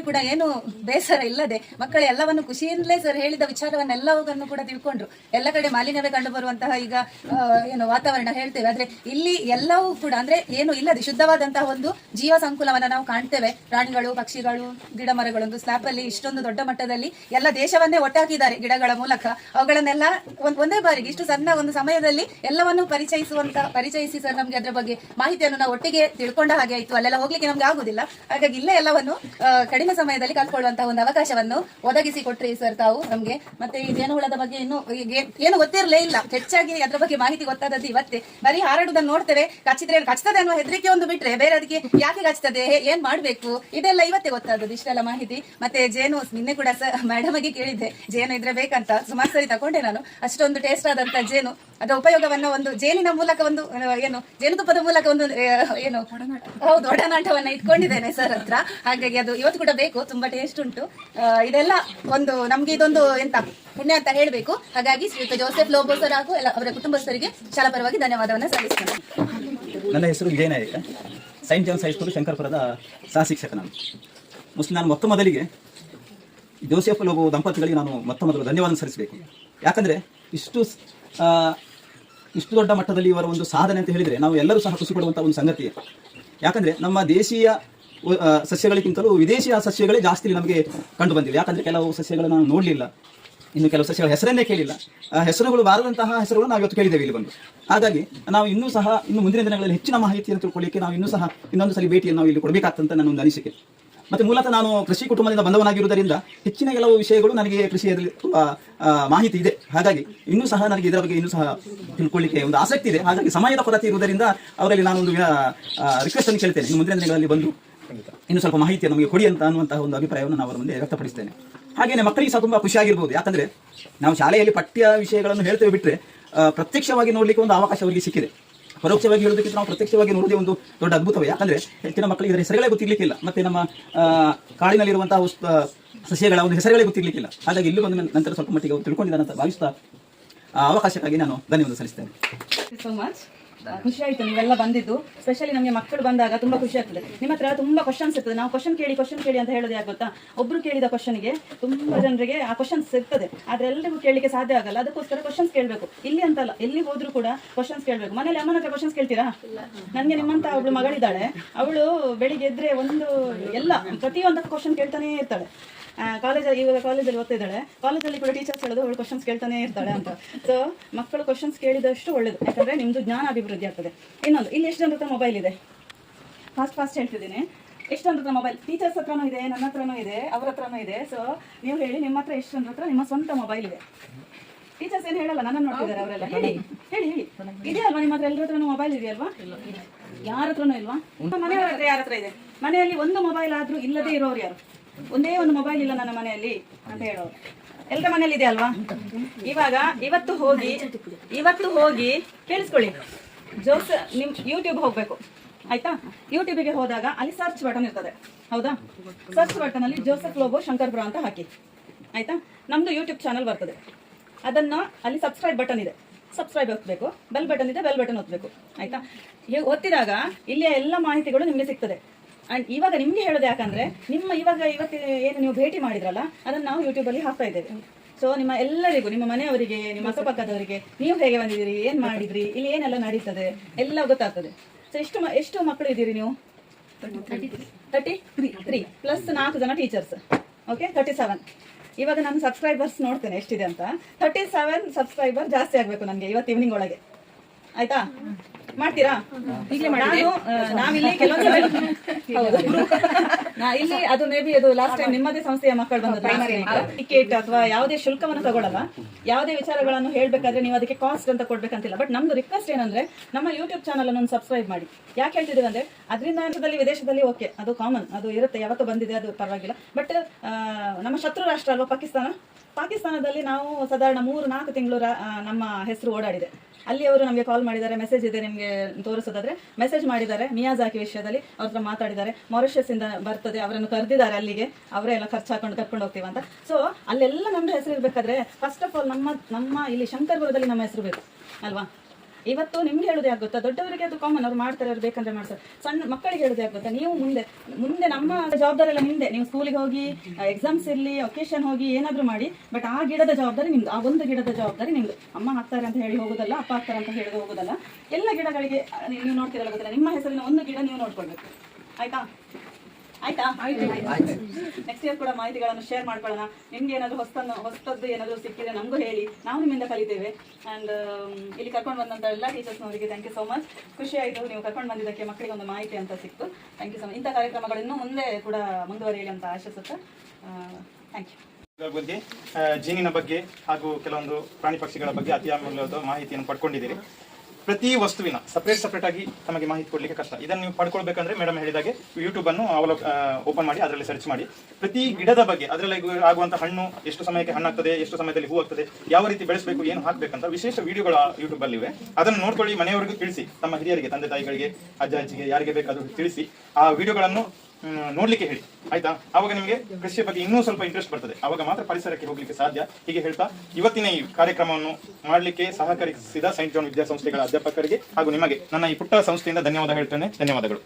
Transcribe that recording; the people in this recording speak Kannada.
ಕೂಡ ಏನು ಬೇಸರ ಇಲ್ಲದೆ ಮಕ್ಕಳ ಎಲ್ಲವನ್ನು ಖುಷಿಯಿಂದಲೇ ಸರ್ ಹೇಳಿದ ವಿಚಾರವನ್ನೆಲ್ಲವನ್ನು ಕೂಡ ತಿಳ್ಕೊಂಡ್ರು. ಎಲ್ಲ ಕಡೆ ಮಾಲಿನ್ಯವೇ ಕಂಡು ಬರುವಂತಹ ಈಗ ಏನು ವಾತಾವರಣ ಹೇಳ್ತೇವೆ. ಆದ್ರೆ ಇಲ್ಲಿ ಎಲ್ಲವೂ ಕೂಡ ಅಂದ್ರೆ ಏನು ಇಲ್ಲದೆ ಶುದ್ಧವಾದಂತಹ ಒಂದು ಜೀವ ಸಂಕುಲವನ್ನ ನಾವು ಕಾಣ್ತೇವೆ. ಪ್ರಾಣಿಗಳು ಪಕ್ಷಿಗಳು ಗಿಡ ಮರಗಳೊಂದು ಸ್ಲಾಬ್ ಅಲ್ಲಿ ಇಷ್ಟೊಂದು ದೊಡ್ಡ ಮಟ್ಟದಲ್ಲಿ ಎಲ್ಲ ದೇಶವನ್ನೇ ಒಟ್ಟಾಕಿದ್ದಾರೆ ಗಿಡಗಳ ಮೂಲಕ. ಅವುಗಳನ್ನೆಲ್ಲ ಒಂದ್- ಒಂದೇ ಬಾರಿಗೆ ಇಷ್ಟು ಸಣ್ಣ ಒಂದು ಸಮಯದಲ್ಲಿ ಎಲ್ಲವನ್ನು ಪರಿಚಯಿಸುವಂತ ಪರಿಚಯಿಸಿ ಸರ್ ನಮ್ಗೆ ಅದ್ರ ಬಗ್ಗೆ ಮಾಹಿತಿಯನ್ನು ನಾವು ಒಟ್ಟಿಗೆ ತಿಳ್ಕೊಂಡ ಹಾಗೆ ಆಯ್ತು. ಅಲ್ಲೆಲ್ಲ ಹೋಗ್ಲಿಕ್ಕೆ ನಮ್ಗೆ ಆಗುದಿಲ್ಲ. ಹಾಗಾಗಿ ಇಲ್ಲೇ ಎಲ್ಲವನ್ನು ಆ, ಕಡಿಮೆ ಸಮಯದಲ್ಲಿ ಕಲ್ತ್ಕೊಳ್ಳುವಂತಹ ಒಂದು ಅವಕಾಶವನ್ನು ಒದಗಿಸಿ ಕೊಟ್ರಿ ಸರ್ ತಾವು ನಮ್ಗೆ. ಮತ್ತೆ ಈ ಜೇನುಹುಳದ ಬಗ್ಗೆ ಇನ್ನು ಏನು ಗೊತ್ತಿರಲೇ ಇಲ್ಲ. ಹೆಚ್ಚಾಗಿ ಅದ್ರ ಬಗ್ಗೆ ಮಾಹಿತಿ ಗೊತ್ತಾದದ್ದು ಇವತ್ತೇ. ಬರೀ ಹಾರಾಡುದನ್ನು ನೋಡ್ತೇವೆ. ಕಚ್ಚಿದ್ರೆ ಕಚ್ತದೆ ಅನ್ನೋ ಹೆದರಿಕೆ ಒಂದು ಬಿಟ್ರೆ ಬೇರೆ ಅದಕ್ಕೆ ಯಾಕೆ ಕಚ್ತದೆ? ಏನ್ ಮಾಡ್ಬೇಕು? ಇದೆಲ್ಲ ಇವತ್ತೇ ಗೊತ್ತಾದದ್ದು ಇಷ್ಟೆಲ್ಲ ಮಾಹಿತಿ. ಮತ್ತೆ ಜೇನು ನಿನ್ನೆ ಕೂಡ ಸರ್ ಆಗಿ ಕೇಳಿದ್ದೆ. ಜೇನು ಇದ್ರೆ ಬೇಕಂತ. ಸುಮಾರು ಸರಿ ತಗೊಂಡೆ ನಾನು. ಅಷ್ಟೊಂದು ಟೇಸ್ಟ್ ಆದಂತ ಜೇನು. ಅದರ ಉಪಯೋಗವನ್ನ ಒಂದು ಜೇನಿನ ಮೂಲಕ ಒಂದು ಏನು, ಜೇನುತುಪ್ಪದ ಮೂಲಕ ಒಂದು ಏನು, ಹೌದು, ಒಡನಾಟವನ್ನು ಇಟ್ಕೊಂಡಿದ್ದೇನೆ ಸರ್ ಹತ್ರ. ಹಾಗಾಗಿ ಅದು ಇವತ್ತು ಕೂಡ ಬೇಕು, ತುಂಬಾ ಟೇಸ್ಟ್ ಉಂಟು. ಇದೆಲ್ಲ ಒಂದು, ನಮ್ಗೆ ಇದೊಂದು ಎಂತ, ಪುಣ್ಯ ಅಂತ ಹೇಳಬೇಕು. ಹಾಗಾಗಿ ಶ್ರೀಯುತ ಜೋಸೆಫ್ ಲೋಬೋ ಸರ್ ಹಾಗೂ ಎಲ್ಲ ಅವರ ಕುಟುಂಬಸ್ಥರಿಗೆ ಶಾಲಾ ಪರವಾಗಿ ಧನ್ಯವಾದವನ್ನು ಸಲ್ಲಿಸ್ತೇನೆ. ನನ್ನ ಹೆಸರು Vijaynayak. Saint John's high school ಶಂಕರಪುರದ ಸಹ ಶಿಕ್ಷಕ ನಾನು. ಮುಸ್ಲಿಂ ನಾನು ಮೊತ್ತ ಮೊದಲಿಗೆ ಜೋಸೆಫ್ ಲೋಬೋ ದಂಪತಿಗಳಿಗೆ ನಾನು ಮೊತ್ತ ಮೊದಲು ಧನ್ಯವಾದ ಸಲ್ಲಿಸಬೇಕು. ಯಾಕಂದರೆ ಇಷ್ಟು ಇಷ್ಟು ದೊಡ್ಡ ಮಟ್ಟದಲ್ಲಿ ಇವರ ಒಂದು ಸಾಧನೆ ಅಂತ ಹೇಳಿದರೆ ನಾವು ಎಲ್ಲರೂ ಸಹ ಖುಷಿ ಪಡುವಂಥ ಒಂದು ಸಂಗತಿ. ಯಾಕಂದರೆ ನಮ್ಮ ದೇಶೀಯ ಸಸ್ಯಗಳಿಗಿಂತಲೂ ವಿದೇಶಿಯ ಸಸ್ಯಗಳೇ ಜಾಸ್ತಿ ನಮಗೆ ಕಂಡು ಬಂದಿವೆ. ಯಾಕಂದರೆ ಕೆಲವು ಸಸ್ಯಗಳನ್ನು ನಾವು ನೋಡಲಿಲ್ಲ. ಇನ್ನು ಕೆಲವು ಸಸ್ಯಗಳ ಹೆಸರನ್ನೇ ಕೇಳಿಲ್ಲ. ಹೆಸರುಗಳು ಬಾರದಂತಹ ಹೆಸರುಗಳು ನಾವು ಇವತ್ತು ಕೇಳಿದ್ದೇವೆ ಇಲ್ಲಿ ಬಂದು. ಹಾಗಾಗಿ ನಾವು ಇನ್ನೂ ಸಹ, ಇನ್ನು ಮುಂದಿನ ದಿನಗಳಲ್ಲಿ ಹೆಚ್ಚಿನ ಮಾಹಿತಿಯನ್ನು ತಿಳ್ಕೊಳ್ಳಿಕ್ಕೆ ನಾವು ಇನ್ನೂ ಸಹ ಇನ್ನೊಂದು ಸಲ ಭೇಟಿಯನ್ನು ನಾವು ಇಲ್ಲಿ ಕೊಡಬೇಕಾಗ್ತಂತ ನನ್ನ ಒಂದು ಅನಿಸಿಕೆ. ಮತ್ತೆ ಮೂಲತಃ ನಾನು ಕೃಷಿ ಕುಟುಂಬದಿಂದ ಬಂದವನಾಗಿರುವುದರಿಂದ ಹೆಚ್ಚಿನ ಕೆಲವು ವಿಷಯಗಳು ನನಗೆ ಕೃಷಿಯಲ್ಲಿ ತುಂಬ ಮಾಹಿತಿ ಇದೆ. ಹಾಗಾಗಿ ಇನ್ನೂ ಸಹ ನನಗೆ ಇದರ ಬಗ್ಗೆ ಇನ್ನೂ ಸಹ ತಿಳ್ಕೊಳ್ಳಿಕ್ಕೆ ಒಂದು ಆಸಕ್ತಿ ಇದೆ. ಹಾಗಾಗಿ ಸಮಯದ ಕೊರತೆ ಇರುವುದರಿಂದ ಅವರಲ್ಲಿ ನಾನು ಒಂದು ರಿಕ್ವೆಸ್ಟ್ ಅನ್ನು ಕೇಳ್ತೇನೆ. ಇನ್ನು ಮುಂದಿನ ದಿನಗಳಲ್ಲಿ ಬಂದು ಇನ್ನು ಸ್ವಲ್ಪ ಮಾಹಿತಿ ನಮಗೆ ಕೊಡಿ ಅಂತ ಅನ್ನುವಂತಹ ಒಂದು ಅಭಿಪ್ರಾಯವನ್ನು ನಾನು ಅವರ ಮುಂದೆ ವ್ಯಕ್ತಪಡಿಸ್ತೇನೆ. ಹಾಗೆಯೇ ಮಕ್ಕಳಿಗೆ ಸಹ ತುಂಬಾ ಖುಷಿಯಾಗಿರ್ಬೋದು. ಯಾಕಂದ್ರೆ ನಾವು ಶಾಲೆಯಲ್ಲಿ ಪಠ್ಯ ವಿಷಯಗಳನ್ನು ಹೇಳ್ತೇವೆ ಬಿಟ್ಟರೆ ಪ್ರತ್ಯಕ್ಷವಾಗಿ ನೋಡಲಿಕ್ಕೆ ಒಂದು ಅವಕಾಶ ಅವರಿಗೆ ಸಿಕ್ಕಿದೆ. ಪರೋಕ್ಷವಾಗಿ ಹೇಳೋದಕ್ಕಿಂತ ನಾವು ಪ್ರತ್ಯಕ್ಷವಾಗಿ ನೋಡೋದೇ ಒಂದು ದೊಡ್ಡ ಅದ್ಭುತವೇ. ಯಾಕಂದ್ರೆ ಹೆಚ್ಚಿನ ಮಕ್ಕಳಿಗೆ ಇದರ ಹೆಸರುಗಳೇ ಗೊತ್ತಿರ್ಲಿಕ್ಕಿಲ್ಲ, ಮತ್ತೆ ನಮ್ಮ ಕಾಡಿನಲ್ಲಿರುವಂತಹ ಸಸ್ಯಗಳ ಒಂದು ಹೆಸರುಗಳೇ ಗೊತ್ತಿರ್ಲಿಕ್ಕಿಲ್ಲ. ಹಾಗಾಗಿ ಇಲ್ಲಿ ಬಂದ ನಂತರ ಸ್ವಲ್ಪ ಮಟ್ಟಿಗೆ ತಿಳ್ಕೊಂಡಿದ್ದಾನಂತ ಭಾವಿಸ್ತಾ ಅವಕಾಶಕ್ಕಾಗಿ ನಾನು ಧನ್ಯವಾದ ಸಲ್ಲಿಸ್ತೇನೆ. ಸೋ ಮಚ್ ಖುಷಿ ಆಯ್ತು, ನೀವೆಲ್ಲ ಬಂದಿದ್ದು. ಸ್ಪೆಷಲಿ ನಮಗೆ ಮಕ್ಕಳು ಬಂದಾಗ ತುಂಬಾ ಖುಷಿ ಆಗ್ತದೆ. ನಿಮ್ಮ ಹತ್ರ ತುಂಬಾ ಕ್ವಶನ್ಸ್ ಇರ್ತದೆ. ನಾವು ಕ್ವಶನ್ ಕೇಳಿ ಕ್ವಶನ್ ಕೇಳಿ ಅಂತ ಹೇಳೋದು ಯಾಕೆ ಗೊತ್ತಾ? ಒಬ್ರು ಕೇಳಿದ ಕ್ವಶನ್ಗೆ ತುಂಬಾ ಜನರಿಗೆ ಆ ಕ್ವಶನ್ಸ್ ಇರ್ತದೆ ಆದ್ರೆ ಎಲ್ಲರಿಗೂ ಕೇಳಲಿಕ್ಕೆ ಸಾಧ್ಯ ಆಗಲ್ಲ. ಅದಕ್ಕೋಸ್ಕರ ಕ್ವಶನ್ಸ್ ಕೇಳಬೇಕು. ಇಲ್ಲಿ ಅಂತಲ್ಲ ಎಲ್ಲಿ ಹೋದ್ರು ಕೂಡ ಕ್ವಶನ್ಸ್ ಕೇಳಬೇಕು. ಮನೇಲಿ ಅಮ್ಮನ ಹತ್ರ ಕ್ವಶನ್ಸ್ ಕೇಳ್ತೀರಾ? ನನಗೆ ನಿಮ್ಮಂತ ಒಬ್ಳು ಮಗಳಿದ್ದಾಳೆ. ಅವಳು ಬೆಳಿಗ್ಗೆ ಎದ್ರೆ ಒಂದು ಎಲ್ಲ, ಪ್ರತಿಯೊಂದಕ್ಕೂ ಕ್ವಶನ್ ಕೇಳ್ತಾನೆ ಇರ್ತಾಳೆ. ಕಾಲೇಜಲ್ಲಿ ಇವಾಗ ಕಾಲೇಜಲ್ಲಿ ಓದ್ತಾ ಇದ್ದಾಳೆ. ಕಾಲೇಜಲ್ಲಿ ಕೂಡ ಟೀಚರ್ಸ್ ಹೇಳೋದು ಅವಳು ಕ್ವಶನ್ಸ್ ಕೇಳ್ತಾನೆ ಇರ್ತಾಳೆ ಅಂತ. ಸೊ ಮಕ್ಕಳು ಕ್ವಶನ್ಸ್ ಕೇಳಿದಷ್ಟು ಒಳ್ಳೇದು. ಯಾಕಂದ್ರೆ ನಿಮ್ದು ಜ್ಞಾನ ಅಭಿವೃದ್ಧಿ ಆಗ್ತದೆ. ಇನ್ನೊಂದು, ಇಲ್ಲಿ ಎಷ್ಟು ಜನರ ಮೊಬೈಲ್ ಇದೆ? ಫಾಸ್ಟ್ ಫಾಸ್ಟ್ ಹೇಳ್ತಿದ್ದೀನಿ. ಎಷ್ಟು ಜನರ ಮೊಬೈಲ್ ಟೀಚರ್ಸ್ ಹತ್ರನೂ ಇದೆ, ನನ್ನ ಹತ್ರನೂ ಇದೆ, ಅವ್ರ ಹತ್ರನೂ ಇದೆ. ಸೊ ನೀವು ಹೇಳಿ, ನಿಮ್ಮ ಹತ್ರ ಎಷ್ಟು ಜನರ ಹತ್ರ ನಿಮ್ಮ ಸ್ವಂತ ಮೊಬೈಲ್ ಇದೆ. ಟೀಚರ್ಸ್ ಏನು ಹೇಳಲ್ಲ, ನನ್ನನ್ನು ನೋಡ್ತಿದ್ದಾರೆ ಅವರೆಲ್ಲ. ಹೇಳಿ ಹೇಳಿ ಹೇಳಿ. ಇದೆಯಲ್ವಾ ನಿಮ್ಮ ಹತ್ರ ಎಲ್ಲರ ಹತ್ರನೂ ಮೊಬೈಲ್ ಇದೆಯಲ್ವಾ ಯಾರ ಹತ್ರನೂ ಇಲ್ವಾ? ಮನೆಯವರ ಹತ್ರ ಯಾರ ಹತ್ರ ಇದೆ? ಮನೆಯಲ್ಲಿ ಒಂದು ಮೊಬೈಲ್ ಆದ್ರೂ ಇಲ್ಲದೆ ಇರೋರು ಯಾರು? ಒಂದೇ ಒಂದು ಮೊಬೈಲ್ ಇಲ್ಲ ನನ್ನ ಮನೆಯಲ್ಲಿ ಅಂತ ಹೇಳೋರು. ಎಲ್ಲರ ಮನೆಯಲ್ಲಿ ಇದೆ ಅಲ್ವಾ? ಇವಾಗ ಇವತ್ತು ಹೋಗಿ ಇವತ್ತು ಹೋಗಿ ಕೇಳಿಸ್ಕೊಳ್ಳಿ ಜೋಸ್, ನಿಮ್ ಯೂಟ್ಯೂಬ್ ಹೋಗ್ಬೇಕು. ಆಯ್ತಾ? ಯೂಟ್ಯೂಬಿಗೆ ಹೋದಾಗ ಅಲ್ಲಿ ಸರ್ಚ್ ಬಟನ್ ಇರ್ತದೆ. ಹೌದಾ? ಸರ್ಚ್ ಬಟನ್ ಅಲ್ಲಿ ಜೋಸೆಫ್ ಲೋಬೋ, ಶಂಕರ್ ಅಂತ ಹಾಕಿ. ಆಯ್ತಾ? ನಮ್ದು ಯೂಟ್ಯೂಬ್ ಚಾನಲ್ ಬರ್ತದೆ. ಅದನ್ನ ಅಲ್ಲಿ ಸಬ್ಸ್ಕ್ರೈಬ್ ಬಟನ್ ಇದೆ. ಸಬ್ಸ್ಕ್ರೈಬ್ ಒತ್ತಬೇಕು ಬೆಲ್ ಬಟನ್ ಇದೆ ಬೆಲ್ ಬಟನ್ ಒತ್ತಬೇಕು ಆಯ್ತಾ? ಒತ್ತಿದಾಗ ಇಲ್ಲಿಯ ಎಲ್ಲ ಮಾಹಿತಿಗಳು ನಿಮಗೆ ಸಿಗ್ತದೆ. ಅಂಡ್ ಇವಾಗ ನಿಮ್ಗೆ ಹೇಳೋದು ಯಾಕಂದ್ರೆ, ನಿಮ್ಮ ಇವಾಗ ಇವತ್ತು ಏನು ನೀವು ಭೇಟಿ ಮಾಡಿದ್ರಲ್ಲ, ಅದನ್ನ ನಾವು ಯೂಟ್ಯೂಬ್ ಅಲ್ಲಿ ಹಾಕ್ತಾ ಇದ್ದೇವೆ. ಸೊ ನಿಮ್ಮ ಎಲ್ಲರಿಗೂ, ನಿಮ್ಮ ಮನೆಯವರಿಗೆ, ನಿಮ್ಮ ಅಕ್ಕಪಕ್ಕದವರಿಗೆ, ನೀವು ಹೇಗೆ ಬಂದಿದ್ದೀರಿ, ಏನ್ ಮಾಡಿದ್ರಿ, ಇಲ್ಲಿ ಏನೆಲ್ಲ ನಡೀತದೆ, ಎಲ್ಲ ಗೊತ್ತಾಗ್ತದೆ. ಸೊ ಎಷ್ಟು ಎಷ್ಟು ಮಕ್ಕಳು ಇದ್ದೀರಿ ನೀವು? ತರ್ಟಿ ತ್ರೀ ಪ್ಲಸ್ ನಾಲ್ಕು ಜನ ಟೀಚರ್ಸ್ ಓಕೆ ತರ್ಟಿ ಸೆವೆನ್ ಇವಾಗ ನಾನು ಸಬ್ಸ್ಕ್ರೈಬರ್ಸ್ ನೋಡ್ತೇನೆ, ಎಷ್ಟಿದೆ ಅಂತ. ತರ್ಟಿ ಸೆವೆನ್ ಸಬ್ಸ್ಕ್ರೈಬರ್ ಜಾಸ್ತಿ ಆಗಬೇಕು ನನಗೆ ಇವತ್ತು ಈವ್ನಿಂಗ್ ಒಳಗೆ. ಆಯ್ತಾ? ಮಾಡ್ತೀರಾ? ನಾನು ನಾವಿಲ್ಲಿ ಇಲ್ಲಿ ಅದು ಮೇ ಬಿ ಅದು ಲಾಸ್ಟ್ ಟೈಮ್ ನಿಮ್ಮದೇ ಸಂಸ್ಥೆಯ ಮಕ್ಕಳು ಬಂದ ಟಿಕೆಟ್ ಅಥವಾ ಯಾವುದೇ ಶುಲ್ಕವನ್ನು ತಗೊಳ್ಳಲ್ಲ ಯಾವುದೇ ವಿಚಾರಗಳನ್ನು ಹೇಳ್ಬೇಕಾದ್ರೆ ನೀವು ಅದಕ್ಕೆ ಕಾಸ್ಟ್ ಅಂತ ಕೊಡ್ಬೇಕಂತಿಲ್ಲ. ಬಟ್ ನಮ್ದು ರಿಕ್ವೆಸ್ಟ್ ಏನಂದ್ರೆ ನಮ್ಮ ಯೂಟ್ಯೂಬ್ ಚಾನಲ್ ಅನ್ನು ಸಬ್ಸ್ಕ್ರೈಬ್ ಮಾಡಿ. ಯಾಕೆ ಹೇಳ್ತಿದ್ದೀವಿ ಅಂದ್ರೆ ಅದರಿಂದ ಅಂಶದಲ್ಲಿ ವಿದೇಶದಲ್ಲಿ ಓಕೆ ಅದು ಕಾಮನ್ ಅದು ಇರುತ್ತೆ ಯಾವತ್ತೂ ಬಂದಿದೆ ಅದು ಪರವಾಗಿಲ್ಲ. ಬಟ್ ನಮ್ಮ ಶತ್ರು ರಾಷ್ಟ್ರ ಅಲ್ವಾ ಪಾಕಿಸ್ತಾನ? ಪಾಕಿಸ್ತಾನದಲ್ಲಿ ನಾವು ಸಾಧಾರಣ ಮೂರು ನಾಲ್ಕು ತಿಂಗಳು ನಮ್ಮ ಹೆಸರು ಓಡಾಡಿದೆ. ಅಲ್ಲಿ ಅವರು ನಮಗೆ ಕಾಲ್ ಮಾಡಿದ್ದಾರೆ ಮೆಸೇಜ್ ಇದೆ ನಿಮಗೆ ತೋರಿಸೋದಾದ್ರೆ ಮೆಸೇಜ್ ಮಾಡಿದ್ದಾರೆ ಮಿಯಾಜಾಕಿ ವಿಷಯದಲ್ಲಿ, ಅವ್ರ ಹತ್ರ ಮಾತಾಡಿದ್ದಾರೆ. ಮಾರಿಷಸ್ ಇಂದ ಬರ್ತದೆ, ಅವರನ್ನು ಕರೆದಿದ್ದಾರೆ ಅಲ್ಲಿಗೆ. ಅವರೇ ಎಲ್ಲ ಖರ್ಚು ಹಾಕೊಂಡು ಕರ್ಕೊಂಡು ಹೋಗ್ತೀವಿ ಅಂತ. ಸೊ ಅಲ್ಲೆಲ್ಲ ನಮ್ದು ಹೆಸರು ಇರ್ಬೇಕಾದ್ರೆ ಫಸ್ಟ್ ಆಫ್ ಆಲ್ ನಮ್ಮ ನಮ್ಮ ಇಲ್ಲಿ ಶಂಕರ್ಪುರದಲ್ಲಿ ನಮ್ಮ ಹೆಸರು ಬೇಕು, ಅಲ್ವಾ? ಇವತ್ತು ನಿಮ್ಗೆ ಹೇಳೋದು ಯಾಕೆ ಗೊತ್ತಾ ದೊಡ್ಡವರಿಗೆ ಅದು ಕಾಮನ್ ಅವ್ರು ಮಾಡ್ತಾರೆ, ಅವ್ರು ಬೇಕಂದ್ರೆ ಮಾಡ್ತಾರೆ. ಸಣ್ಣ ಮಕ್ಕಳಿಗೆ ಹೇಳೋದು ಯಾಕೆ ಗೊತ್ತಾ ನೀವು ಮುಂದೆ ಮುಂದೆ ನಮ್ಮ ಜವಾಬ್ದಾರಿ ಎಲ್ಲ ನಿಮ್ದೆ. ನೀವು ಸ್ಕೂಲಿಗೆ ಹೋಗಿ ಎಕ್ಸಾಮ್ಸ್ ಇರಲಿ ಒಕೇಶನ್ ಹೋಗಿ, ಏನಾದ್ರೂ ಮಾಡಿ ಬಟ್ ಆ ಗಿಡದ ಜವಾಬ್ದಾರಿ ನಿಮ್ದು. ಆ ಒಂದು ಗಿಡದ ಜವಾಬ್ದಾರಿ ನಿಮ್ದು. ಅಮ್ಮ ಹಾಕ್ತಾರೆ ಅಂತ ಹೇಳಿ ಹೋಗೋದಲ್ಲ, ಅಪ್ಪ ಹಾಕ್ತಾರೆ ಅಂತ ಹೇಳಿ ಹೋಗೋದಲ್ಲ, ಎಲ್ಲ ಗಿಡಗಳಿಗೆ ನೀವು ನೋಡ್ತಿರಲ್ಲ ಗೊತ್ತಿಲ್ಲ, ನಿಮ್ಮ ಹೆಸರಿನ ಒಂದು ಗಿಡ ನೀವು ನೋಡ್ಕೊಳ್ಬೇಕು. ಆಯ್ತಾ? ಆಯ್ತಾ? ನೆಕ್ಸ್ಟ್ ಇಯರ್ ಕೂಡ ಮಾಹಿತಿಗಳನ್ನು ಶೇರ್ ಮಾಡ್ಕೊಳ್ಳೋಣ. ನಿಮ್ಗೆ ಏನಾದರೂ ಹೊಸ್ತನ್ನು ಹೊಸದ್ದು ಏನಾದರೂ ಸಿಕ್ಕಿದ್ರೆ ನಮಗೂ ಹೇಳಿ. ನಾವು ನಿಮ್ಮಿಂದ ಕಲಿತೇವೆ. ಅಂಡ್ ಇಲ್ಲಿ ಕರ್ಕೊಂಡು ಬಂದಂತ ಎಲ್ಲ ಟೀಚರ್ಸ್ನವರಿಗೆ ಥ್ಯಾಂಕ್ ಯು ಸೋ ಮಚ್ ಖುಷಿ ಆಯಿತು ನೀವು ಕರ್ಕೊಂಡು ಬಂದಿದ್ದಕ್ಕೆ ಮಕ್ಕಳಿಗೆ ಒಂದು ಮಾಹಿತಿ ಅಂತ ಸಿಕ್ತು. ಥ್ಯಾಂಕ್ ಯು ಸೊ ಮಚ್ ಇಂಥ ಕಾರ್ಯಕ್ರಮಗಳು ಇನ್ನೂ ಮುಂದೆ ಕೂಡ ಮುಂದುವರಿಯಲಿ ಅಂತ ಆಶಿಸುತ್ತೆ. ಥ್ಯಾಂಕ್ ಯು ಇದ್ರ ಬಗ್ಗೆ ಜೀನಿನ ಬಗ್ಗೆ ಹಾಗೂ ಕೆಲವೊಂದು ಪ್ರಾಣಿ ಪಕ್ಷಿಗಳ ಬಗ್ಗೆ ಅತಿ ಅಮೂಲ್ಯವಾದ ಮಾಹಿತಿಯನ್ನು ಪಡ್ಕೊಂಡಿದ್ದೀರಿ. ಪ್ರತಿ ವಸ್ತುವಿನ ಸಪ್ರೇಟ್ ಸಪ್ರೇಟ್ ಆಗಿ ತಮಗೆ ಮಾಹಿತಿ ಕೊಡಲಿಕ್ಕೆ ಕಷ್ಟ. ಇದನ್ನು ನೀವು ಪಡ್ಕೊಳ್ಬೇಕಂದ್ರೆ ಮೇಡಮ್ ಹೇಳಿದಾಗೆ ಯೂಟ್ಯೂಬ್ ಅನ್ನು ಅವಲೋಕ ಓಪನ್ ಮಾಡಿ, ಅದರಲ್ಲಿ ಸರ್ಚ್ ಮಾಡಿ. ಪ್ರತಿ ಗಿಡದ ಬಗ್ಗೆ, ಅದರಲ್ಲಿ ಆಗುವಂತಹ ಹಣ್ಣು, ಎಷ್ಟು ಸಮಯಕ್ಕೆ ಹಣ್ಣಾಗ್ತದೆ, ಎಷ್ಟು ಸಮಯದಲ್ಲಿ ಹೂ ಆಗ್ತದೆ ಯಾವ ರೀತಿ ಬೆಳೆಸಬೇಕು, ಏನು ಹಾಕ್ಬೇಕಂತ ವಿಶೇಷ ವಿಡಿಯೋಗಳು ಯೂಟ್ಯೂಬ್ ಅಲ್ಲಿ ಇವೆ ಅದನ್ನು ನೋಡ್ಕೊಳ್ಳಿ, ಮನೆಯವರಿಗೂ ತಿಳಿಸಿ, ತಮ್ಮ ಹಿರಿಯರಿಗೆ, ತಂದೆ ತಾಯಿಗಳಿಗೆ, ಅಜ್ಜ, ಅಜ್ಜಿಗೆ, ಯಾರಿಗೆ ಬೇಕಾದರೂ ತಿಳಿಸಿ, ಆ ವಿಡಿಯೋಗಳನ್ನು ನೋಡ್ಲಿಕ್ಕೆ ಹೇಳಿ. ಆಯ್ತಾ? ಅವಾಗ ನಿಮಗೆ ಕೃಷಿಯ ಬಗ್ಗೆ ಇನ್ನೂ ಸ್ವಲ್ಪ ಇಂಟ್ರೆಸ್ಟ್ ಬರ್ತದೆ. ಅವಾಗ ಮಾತ್ರ ಪರಿಸರಕ್ಕೆ ಹೋಗ್ಲಿಕ್ಕೆ ಸಾಧ್ಯ. ಹೀಗೆ ಹೇಳ್ತಾ, ಇವತ್ತಿನ ಈ ಕಾರ್ಯಕ್ರಮವನ್ನು ಮಾಡಲಿಕ್ಕೆ ಸಹಕರಿಸಿದ ಸೈಂಟ್ ಜಾನ್ ವಿದ್ಯಾಸಂಸ್ಥೆಗಳ ಅಧ್ಯಾಪಕರಿಗೆ ಹಾಗೂ ನಿಮಗೆ ನನ್ನ ಈ ಪುಟ್ಟ ಸಂಸ್ಥೆಯಿಂದ ಧನ್ಯವಾದ ಹೇಳ್ತೇನೆ. ಧನ್ಯವಾದಗಳು.